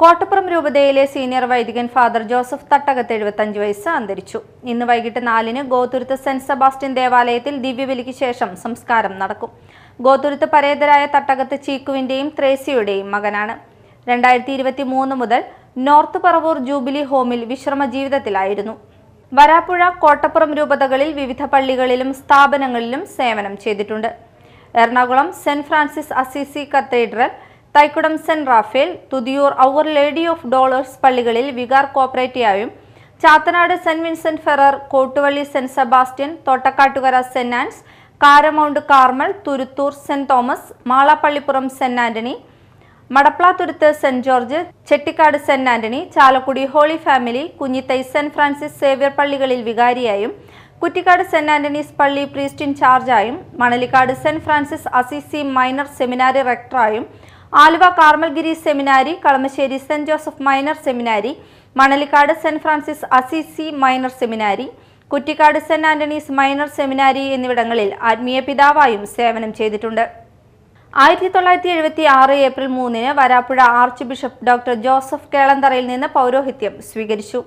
കോട്ടപ്പുറം രൂപതയിലെ സീനിയർ വൈദികൻ father Joseph തട്ടകത്ത് എഴുപത്തഞ്ച് വയസ്സ് അന്തരിച്ചു. ഇന്ന് വൈകിട്ട് നാലിന് ഗോതുരുത്ത് സെന്റ് സെബാസ്റ്റ്യൻ ദേവാലയത്തിൽ ദിവ്യബലിക്ക് ശേഷം സംസ്കാരം നടക്കും. ഗോതുരുത്ത് പരേതരായ തട്ടകത്ത് ചീക്കുവിന്റെയും ത്രേസിയുടെയും മകനാണ്. രണ്ടായിരത്തി ഇരുപത്തി മൂന്ന് മുതൽ നോർത്ത് പറവൂർ ജൂബിലി ഹോമിൽ വിശ്രമ ജീവിതത്തിലായിരുന്നു വരാപ്പുഴ കോട്ടപ്പുറം രൂപതകളിൽ വിവിധ പള്ളികളിലും സ്ഥാപനങ്ങളിലും സേവനം ചെയ്തിട്ടുണ്ട്. Ernakulam saint Francis Assisi cathedral Thaikoodam saint Raphael Thuthiyoor our lady of Dolours പള്ളികളിൽ vicar കോപ്പറേറ്റീവായും Chathanad saint Vincent Ferrer Kottuvally saint Sebastian Thottakkattukara saint Anne's കാരമൗണ്ട് Carmel Thuruthoor saint Thomas Malappallippuram saint Antony Madaplathuruth saint George Chettikkad saint Antony Chalakudy holy family Kunjithai saint Francis Xavier പള്ളികളിൽ വികാരിയായും Kuttikkad saint Antony's പള്ളി priest ഇൻചാർജായും Manalikkad saint Francis Assisi minor seminary റെക്ടറായും Aluva Carmelgiri seminary Kalamassery saint Joseph minor seminary Manalikkad saint Francis Assisi minor seminary Kuttikkad saint Antony's minor seminary എന്നിവിടങ്ങളിൽ ആത്മീയ പിതാവായും സേവനം ചെയ്തിട്ടുണ്ട്. ആയിരത്തി തൊള്ളായിരത്തി എഴുപത്തി ആറ് ഏപ്രിൽ മൂന്നിന് Varappuzha archbishop doctor Joseph കേളന്തറയിൽ നിന്ന് പൗരോഹിത്യം സ്വീകരിച്ചു.